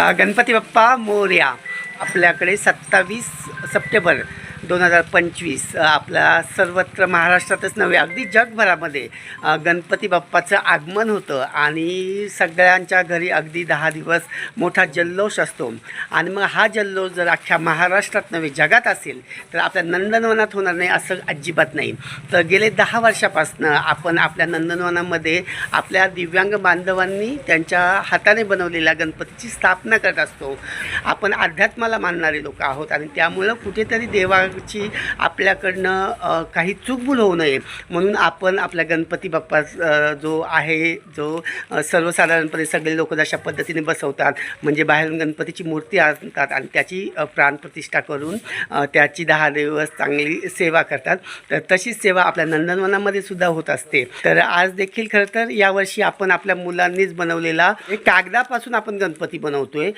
गणपती बाप्पा मोर्या. आपल्याकडे सत्तावीस सप्टेंबर. दोन हजार पंचवीस आपला सर्वत्र महाराष्ट्रातच नव्हे अगदी जगभरामध्ये गणपती बाप्पाचं आगमन होतं आणि सगळ्यांच्या घरी अगदी दहा दिवस मोठा जल्लोष असतो. आणि मग हा जल्लोष जर अख्ख्या महाराष्ट्रात नव्हे जगात असेल तर आपल्या नंदनवनात होणार नाही असं अजिबात नाही. तर गेले दहा वर्षापासनं आपण आपल्या नंदनवनामध्ये आपल्या दिव्यांग बांधवांनी त्यांच्या हाताने बनवलेल्या गणपतीची स्थापना करत असतो. आपण अध्यात्माला मानणारे लोक आहोत आणि त्यामुळं कुठेतरी देवा गणपतीची आपल्याकडनं काही चूकभूल होऊ नये. म्हणून आपण आपल्या गणपती बाप्पा जो आहे जो सर्वसाधारणपणे सगळे लोक जशा पद्धतीने बसवतात म्हणजे बाहेरून गणपतीची मूर्ती आणतात आणि त्याची प्राणप्रतिष्ठा करून त्याची दहा दिवस चांगली सेवा करतात. तर तशीच सेवा आपल्या नंदनवनामध्ये सुद्धा होत असते. तर आज देखील खरं तर यावर्षी आपण आपल्या मुलांनीच बनवलेला कागदापासून आपण गणपती बनवतोय.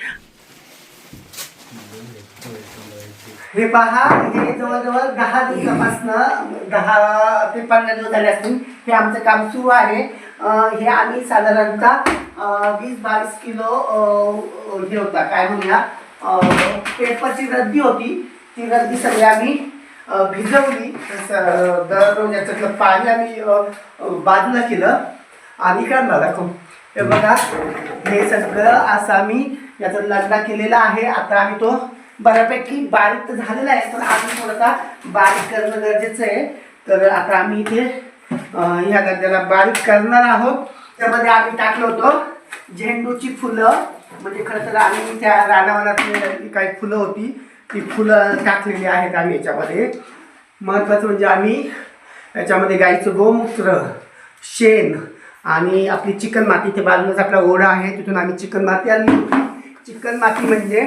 हे पहा हे जवळजवळ दहा दिवसापासनं दहा ते पंधरा दिवस झाले असतील हे आमचं काम सुरू आहे. हे आम्ही साधारणतः वीस बावीस किलो हे होता काय म्हणूया पेपरची रद्दी होती. ती रद्दी सगळी आम्ही भिजवली. तसं दररोज याच्यातलं पाणी आम्ही अं, बाजूला केलं आणि करणार दाखव हे बघा हे सगळं असं आम्ही याचा लग्न केलेला आहे. आता आम्ही तो बऱ्यापैकी बारीक तर झालेला आहे पण अजून थोडासा बारीक करणं गरजेचं आहे. तर आता आम्ही इथे ह्या लगद्याला बारीक करणार आहोत. त्यामध्ये आम्ही टाकलं होतं झेंडूची फुलं. म्हणजे खरं तर आम्ही त्या रानावनातली काही फुलं होती ती फुलं टाकलेली आहेत आम्ही याच्यामध्ये. महत्त्वाचं म्हणजे आम्ही याच्यामध्ये गाईचं गोमूत्र शेण आणि आपली चिकन माती. ते बाजूलाच आपला ओढा आहे तिथून आम्ही चिकन माती आणली होती. चिकन माती म्हणजे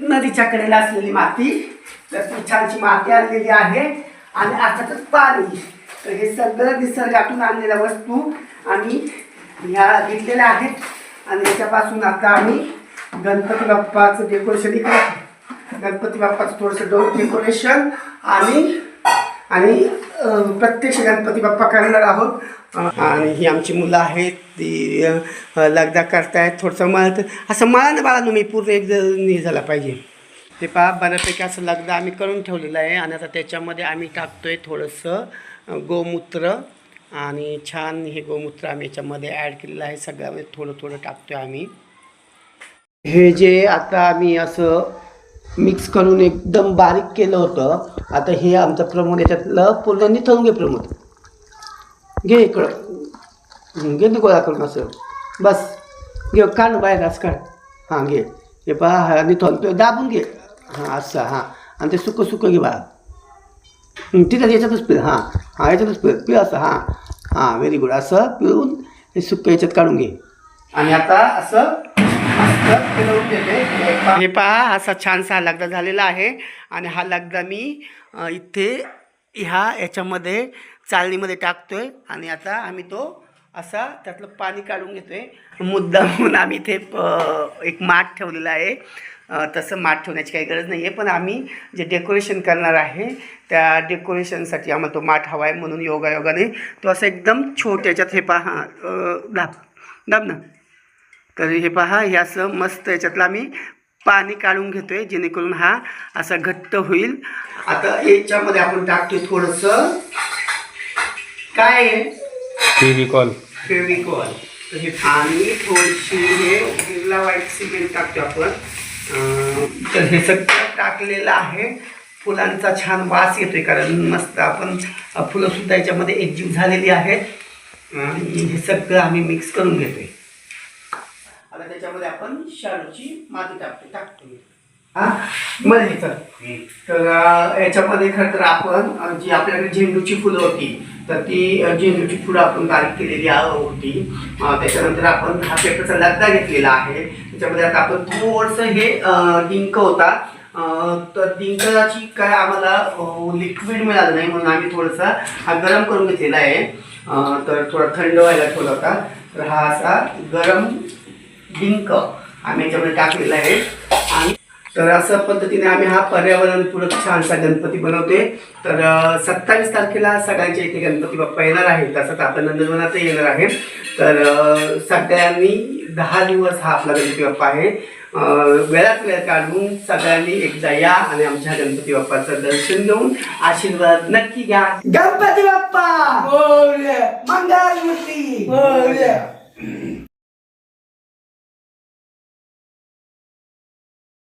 नदीच्या कडेला असलेली माती तर ती छानशी माती आणलेली आहे. आणि अर्थातच पाणी. तर हे सगळं निसर्गातून आणलेल्या वस्तू आम्ही ह्या घेतलेल्या आहेत. आणि याच्यापासून आता आम्ही गणपती बाप्पाचं डेकोरेशन इकडे. गणपती बाप्पाचं थोडंसं डो डेकोरेशन आणि आणि प्रत्यक्ष गणपती बाप्पा करणार आहोत. आणि ही आमची मुलं आहेत ती लगदा करतायत थोडंसं मळत. असं मळानं बाळानं मी पूर्ण एक हे झाला पाहिजे. ते पहा बऱ्यापैकी असं लगदा आम्ही करून ठेवलेलं आहे आणि आता त्याच्यामध्ये आम्ही टाकतो आहे थोडंसं गोमूत्र. आणि छान हे गोमूत्र आम्ही याच्यामध्ये ॲड केलेलं आहे. सगळ्यामध्ये थोडं थोडं टाकतो आहे आम्ही. हे जे आता आम्ही असं मिक्स करून एकदम बारीक केलं होतं. आता हे आमचं प्रमोद याच्यातलं पूर्ण निथळून घे प्रमोद. घे इकडं. घे ना गोळा करून असं. बस. घे काढ बाहेर असं काढ. हां घे. हे पहा हा निथळून. दाबून घे. हां असं हां. आणि ते सुकं सुकं घे बाळा. तिथं याच्यातच पिळ. हां हां याच्यातच पिळ. पिळ असं हां. हां व्हेरी गुड असं पिळून हे सुकं याच्यात काढून घे. आणि आता असं हे पहा असा छानसा लगदा झालेला आहे. आणि हा लगदा मी इथे ह्या याच्यामध्ये चालणीमध्ये टाकतो आहे आणि आता आम्ही तो असा त्यातलं पाणी काढून घेतोय. मुद्दा म्हणून आम्ही इथे प- एक माठ ठेवलेला आहे. तसं माठ ठेवण्याची काही गरज नाही आहे पण आम्ही जे डेकोरेशन करणार आहे त्या डेकोरेशनसाठी आम्हाला तो माठ हवा आहे म्हणून योगायोगाने तो असं एकदम छोट्याच्यात हे पहा हां, दाब दाब ना. तर हे पहा हे असं मस्त याच्यातलं आम्ही पाणी काढून घेतोय जेणेकरून हा असा घट्ट होईल. आता याच्यामध्ये आपण टाकतोय थोडंसं. काय आहे? फेविकॉल. फेविकॉल. तर हे आणि थोडीशी हे बिर्ला व्हाईट सिमेंट टाकतो आपण. तर हे सगळं टाकलेलं आहे. फुलांचा छान वास येतोय कारण मस्त आपण फुलंसुद्धा याच्यामध्ये एकजीव झालेली आहेत. आणि हे सगळं आम्ही मिक्स करून घेतोय. आता त्याच्यामध्ये आपण शाळूची माती टाकतो टाकतो. हा? बरं तर. अं, याच्यामध्ये खरं तर आपण जी आपल्याकडे झेंडूची फुलं होती तर ती झेंडूची फुलं आपण बारीक केलेली होती. त्याच्यानंतर आपण हा पेपरचा लगदा घेतलेला आहे. त्याच्यामध्ये आता आपण थोडंसं हे अं, डिंक होता. तर डिंकाची काय आम्हाला लिक्विड मिळालं नाही म्हणून आम्ही थोडंसा हा गरम करून घेतलेला आहे. तर थोडा थंड व्हायला ठेवला होता. तर हा असा गरम डिंक आम्ही याच्यामध्ये टाकलेला आहे. आणि तर असं पद्धतीने आम्ही हा पर्यावरणपूरक छानसा गणपती बनवतोय. तर सत्तावीस तारखेला सगळ्यांच्या इथे गणपती बाप्पा येणार आहे तसंच आपल्या नंदनवनातही येणार आहे तर सगळ्यांनी दहा दिवस हा आपला गणपती बाप्पा आहे. अं, वेळात वेळ काढून सगळ्यांनी एकदा या आणि आमच्या गणपती बाप्पाचं दर्शन घेऊन आशीर्वाद नक्की घ्या. गणपती बाप्पा! मंगलमूर्ती